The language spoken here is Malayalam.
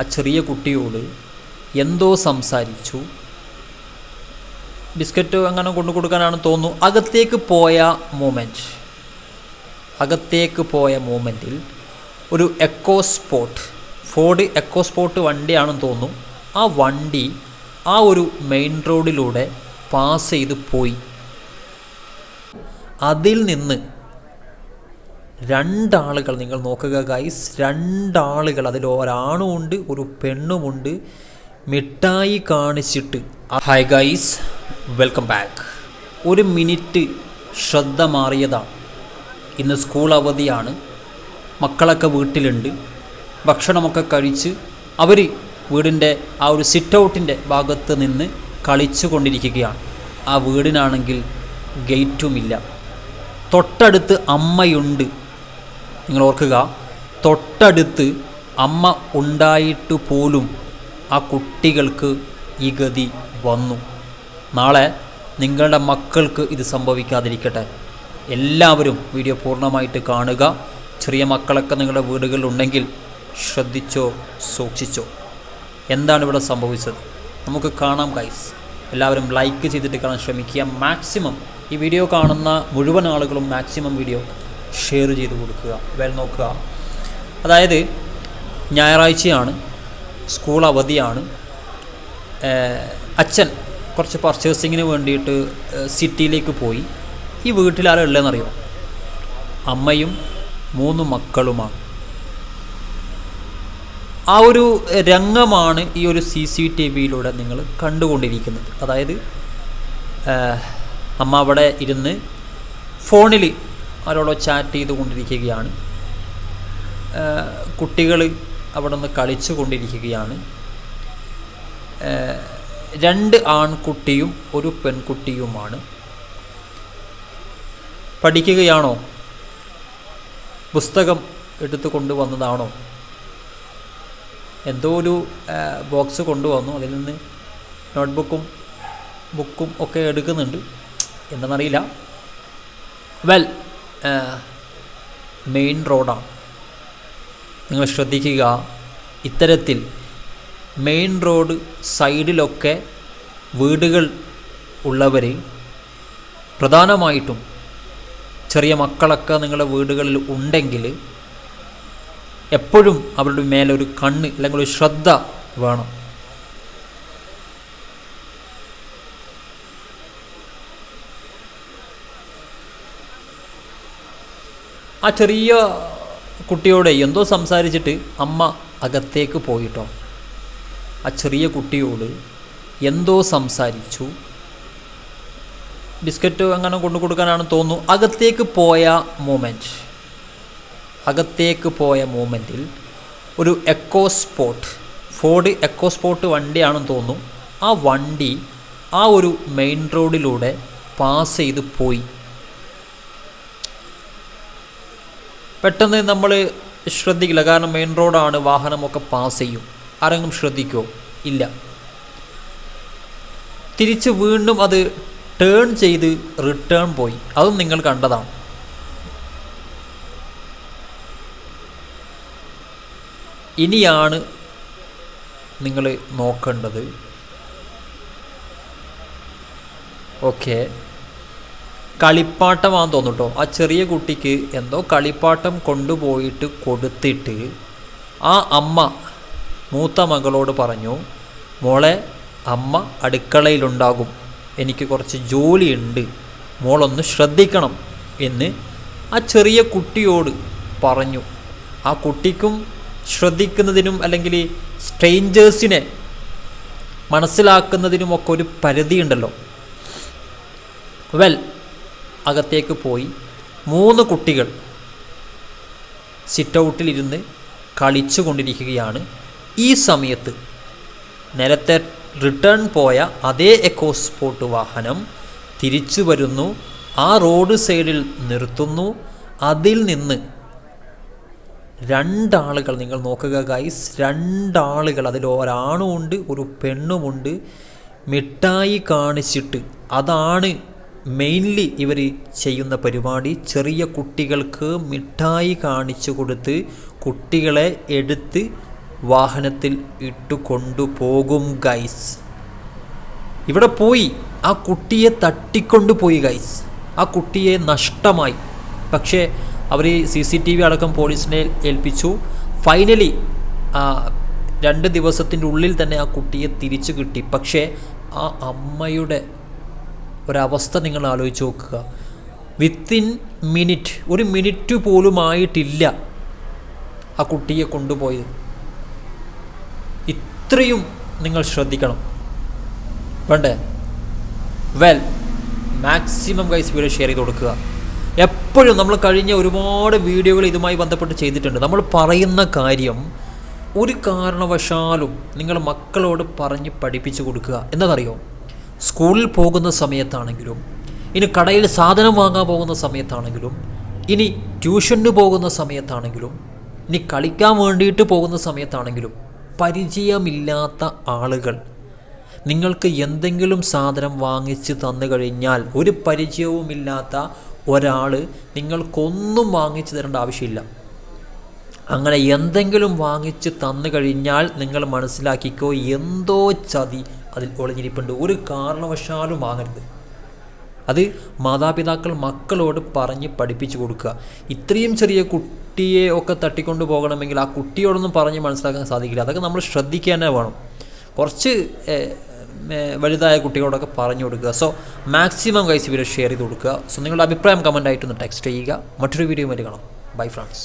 ആ ചെറിയ കുട്ടിയോട് എന്തോ സംസാരിച്ചു. ബിസ്ക്കറ്റ് അങ്ങനെ കൊണ്ടു കൊടുക്കാനാണ് തോന്നുന്നു. അകത്തേക്ക് പോയ മൂമെന്റ് അകത്തേക്ക് പോയ മൂമെന്റിൽ ഒരു EcoSport Ford EcoSport വണ്ടിയാണെന്ന് തോന്നുന്നു. ആ വണ്ടി ആ ഒരു മെയിൻ റോഡിലൂടെ പാസ് ചെയ്ത് പോയി. അതിൽ നിന്ന് രണ്ടാളുകൾ നിങ്ങൾ നോക്കുക ഗൈസ് രണ്ടാളുകൾ അതിൽ ഒരാണുമുണ്ട് ഒരു പെണ്ണുമുണ്ട് മിഠായി കാണിച്ചിട്ട്. ഹായ് ഗൈസ് വെൽക്കം ബാക്ക് ഒരു മിനിറ്റ് ശ്രദ്ധ മാറിയതാണ് ഇന്ന് സ്കൂൾ അവധിയാണ്. മക്കളൊക്കെ വീട്ടിലുണ്ട്. ഭക്ഷണമൊക്കെ കഴിച്ച് അവർ വീടിന്റെ ആ ഒരു സിറ്റ് ഔട്ടിന്റെ ഭാഗത്ത് നിന്ന് കളിച്ചു കൊണ്ടിരിക്കുകയാണ് ആ വീടിനാണെങ്കിൽ ഗേറ്റുമില്ല തൊട്ടടുത്ത് അമ്മയുണ്ട്. നിങ്ങൾ ഓർക്കുക തൊട്ടടുത്ത് അമ്മ ഉണ്ടായിട്ട് പോലും ആ കുട്ടികൾക്ക് ഈ ഗതി വന്നു. നാളെ നിങ്ങളുടെ മക്കൾക്ക് ഇത് സംഭവിക്കാതിരിക്കട്ടെ. എല്ലാവരും വീഡിയോ പൂർണമായിട്ട് കാണുക. ചെറിയ മക്കളൊക്കെ നിങ്ങളുടെ വീടുകളിലുണ്ടെങ്കിൽ ശ്രദ്ധിച്ചോ സൂക്ഷിച്ചോ. എന്താണ് ഇവിടെ സംഭവിച്ചത്? നമുക്ക് കാണാം ഗൈസ് എല്ലാവരും ലൈക്ക് ചെയ്തിട്ട് കാണാൻ ശ്രമിക്കുക. മാക്സിമം ഈ വീഡിയോ കാണുന്ന മുഴുവൻ ആളുകളും മാക്സിമം വീഡിയോ ഷെയർ ചെയ്ത് കൊടുക്കുക വെൽ നോക്കുക. അതായത് ഞായറാഴ്ചയാണ് സ്കൂൾ അവധിയാണ്. അച്ഛൻ കുറച്ച് പർച്ചേസിങ്ങിന് വേണ്ടിയിട്ട് സിറ്റിയിലേക്ക് പോയി. ഈ വീട്ടിൽ ആരാ ഉള്ളതെന്നറിയോ? അമ്മയും മൂന്ന് മക്കളുമാണ്. ആ ഒരു രംഗമാണ് ഈ ഒരു സി സി ടി വിയിലൂടെ നിങ്ങൾ കണ്ടുകൊണ്ടിരിക്കുന്നത്. അതായത് അമ്മ അവിടെ ഇരുന്ന് ഫോണിൽ ആരോടോ ചാറ്റ് ചെയ്തുകൊണ്ടിരിക്കുകയാണ്. കുട്ടികൾ അവിടെ നിന്ന് കളിച്ചു കൊണ്ടിരിക്കുകയാണ് രണ്ട് ആൺകുട്ടിയും ഒരു പെൺകുട്ടിയുമാണ്. പഠിക്കുകയാണോ? പുസ്തകം എടുത്തു കൊണ്ടുവന്നതാണോ എന്തോ ഒരു ബോക്സ് കൊണ്ടുവന്നു. അതിൽ നിന്ന് നോട്ട്ബുക്കും ബുക്കും ഒക്കെ എടുക്കുന്നുണ്ട്. എന്താണെന്നറിയില്ല. വെൽ മെയിൻ റോഡാണ് നിങ്ങൾ ശ്രദ്ധിക്കുക ഇത്തരത്തിൽ മെയിൻ റോഡ് സൈഡിലൊക്കെ വീടുകൾ ഉള്ളവർ പ്രധാനമായിട്ടും ചെറിയ മക്കളൊക്കെ നിങ്ങളുടെ വീടുകളിൽ ഉണ്ടെങ്കിൽ എപ്പോഴും അവരുടെ മേലൊരു കണ്ണ് അല്ലെങ്കിൽ ഒരു ശ്രദ്ധ വേണം. ആ ചെറിയ കുട്ടിയോട് എന്തോ സംസാരിച്ചിട്ട് അമ്മ അകത്തേക്ക് പോയിട്ടോ. ആ ചെറിയ കുട്ടിയോട് എന്തോ സംസാരിച്ചു. ബിസ്ക്കറ്റ് അങ്ങനെ കൊണ്ടു കൊടുക്കാനാണ് തോന്നുന്നു. അകത്തേക്ക് പോയ മൂമെന്റ് അകത്തേക്ക് പോയ മൂമെന്റിൽ ഒരു EcoSport Ford EcoSport വണ്ടിയാണെന്ന് തോന്നുന്നു. ആ വണ്ടി ആ ഒരു മെയിൻ റോഡിലൂടെ പാസ് ചെയ്ത് പോയി. പെട്ടെന്ന് നമ്മൾ ശ്രദ്ധിക്കില്ല. കാരണം മെയിൻ റോഡാണ് വാഹനമൊക്കെ പാസ് ചെയ്യും. ആരെങ്കിലും ശ്രദ്ധിക്കുമോ ഇല്ല. തിരിച്ച് വീണ്ടും അത് ടേൺ ചെയ്ത് റിട്ടേൺ പോയി. അതും നിങ്ങൾ കണ്ടതാണ്. ഇനിയാണ് നിങ്ങൾ നോക്കേണ്ടത്. ഓക്കെ കളിപ്പാട്ടമാണെന്ന് തോന്നുട്ടോ ആ ചെറിയ കുട്ടിക്ക് എന്തോ കളിപ്പാട്ടം കൊണ്ടുപോയിട്ട് കൊടുത്തിട്ട് ആ അമ്മ മൂത്ത മകളോട് പറഞ്ഞു മോളെ അമ്മ അടുക്കളയിലുണ്ടാകും. എനിക്ക് കുറച്ച് ജോലിയുണ്ട്. മോളൊന്ന് ശ്രദ്ധിക്കണം എന്ന് ആ ചെറിയ കുട്ടിയോട് പറഞ്ഞു. ആ കുട്ടിക്കും ശ്രദ്ധിക്കുന്നതിനും അല്ലെങ്കിൽ സ്ട്രെയിഞ്ചേഴ്സിനെ മനസ്സിലാക്കുന്നതിനുമൊക്കെ ഒരു പരിധിയുണ്ടല്ലോ. വെൽ അകത്തേക്ക് പോയി മൂന്ന് കുട്ടികൾ സിറ്റൗട്ടിലിരുന്ന് കളിച്ചു കൊണ്ടിരിക്കുകയാണ് ഈ സമയത്ത് നേരത്തെ റിട്ടേൺ പോയ അതേ എക്കോ സ്പോട്ട് വാഹനം തിരിച്ചു വരുന്നു. ആ റോഡ് സൈഡിൽ നിർത്തുന്നു. അതിൽ നിന്ന് രണ്ടാളുകൾ നിങ്ങൾ നോക്കുക ഗൈസ് രണ്ടാളുകൾ അതിൽ ഒരാണുമുണ്ട് ഒരു പെണ്ണുമുണ്ട് മിഠായി കാണിച്ചിട്ട് അതാണ് മെയിൻലി ഇവർ ചെയ്യുന്ന പരിപാടി ചെറിയ കുട്ടികൾക്ക് മിഠായി കാണിച്ചു കൊടുത്ത് കുട്ടികളെ എടുത്ത് വാഹനത്തിൽ ഇട്ടു കൊണ്ടുപോകും ഗൈസ് ഇവിടെ പോയി. ആ കുട്ടിയെ തട്ടിക്കൊണ്ടു പോയി ഗൈസ് ആ കുട്ടിയെ നഷ്ടമായി. പക്ഷേ അവർ സി സി ടി വി അടക്കം പോലീസിനെ ഏൽപ്പിച്ചു. ഫൈനലി രണ്ട് ദിവസത്തിന്റെ ഉള്ളിൽ തന്നെ ആ കുട്ടിയെ തിരിച്ചു കിട്ടി. പക്ഷേ ആ അമ്മയുടെ ഒരവസ്ഥ നിങ്ങൾ ആലോചിച്ച് നോക്കുക. വിത്തിൻ മിനിറ്റ് ഒരു മിനിറ്റ് പോലും ആയിട്ടില്ല ആ കുട്ടിയെ കൊണ്ടുപോയത്. ഇത്രയും നിങ്ങൾ ശ്രദ്ധിക്കണം. വേണ്ടേ? Well maximum guys video share ചെയ്ത് കൊടുക്കുക. എപ്പോഴും നമ്മൾ കഴിഞ്ഞ ഒരുപാട് വീഡിയോകൾ ഇതുമായി ബന്ധപ്പെട്ട് ചെയ്തിട്ടുണ്ട്. നമ്മൾ പറയുന്ന കാര്യം ഒരു കാരണവശാലും നിങ്ങൾ മക്കളോട് പറഞ്ഞ് പഠിപ്പിച്ചു കൊടുക്കുക. എന്താണെന്നറിയോ സ്കൂളിൽ പോകുന്ന സമയത്താണെങ്കിലും ഇനി കടയിൽ സാധനം വാങ്ങാൻ പോകുന്ന സമയത്താണെങ്കിലും ഇനി ട്യൂഷന് പോകുന്ന സമയത്താണെങ്കിലും ഇനി കളിക്കാൻ വേണ്ടിയിട്ട് പോകുന്ന സമയത്താണെങ്കിലും പരിചയമില്ലാത്ത ആളുകൾ നിങ്ങൾക്ക് എന്തെങ്കിലും സാധനം വാങ്ങിച്ച് തന്നു കഴിഞ്ഞാൽ ഒരു പരിചയവുമില്ലാത്ത ഒരാൾ നിങ്ങൾക്കൊന്നും വാങ്ങിച്ചു തരേണ്ട ആവശ്യമില്ല. അങ്ങനെ എന്തെങ്കിലും വാങ്ങിച്ച് തന്നു കഴിഞ്ഞാൽ നിങ്ങൾ മനസ്സിലാക്കിക്കോ എന്തോ ചതി അതിൽ ഒളിഞ്ഞിരിപ്പുണ്ട്. ഒരു കാരണവശാലും വാങ്ങരുത്. അത് മാതാപിതാക്കൾ മക്കളോട് പറഞ്ഞ് പഠിപ്പിച്ചു കൊടുക്കുക. ഇത്രയും ചെറിയ കുട്ടിയെ ഒക്കെ തട്ടിക്കൊണ്ട് പോകണമെങ്കിൽ ആ കുട്ടിയോടൊന്നും പറഞ്ഞ് മനസ്സിലാക്കാൻ സാധിക്കില്ല. അതൊക്കെ നമ്മൾ ശ്രദ്ധിക്കുക തന്നെ വേണം. കുറച്ച് വലുതായ കുട്ടികളോടൊക്കെ പറഞ്ഞു കൊടുക്കുക. So maximum guys video share ചെയ്ത് കൊടുക്കുക. സോ നിങ്ങളുടെ അഭിപ്രായം കമന്റായിട്ടൊന്ന് ടെക്സ്റ്റ് ചെയ്യുക. മറ്റൊരു വീഡിയോ വരെ കാണാം. Bye friends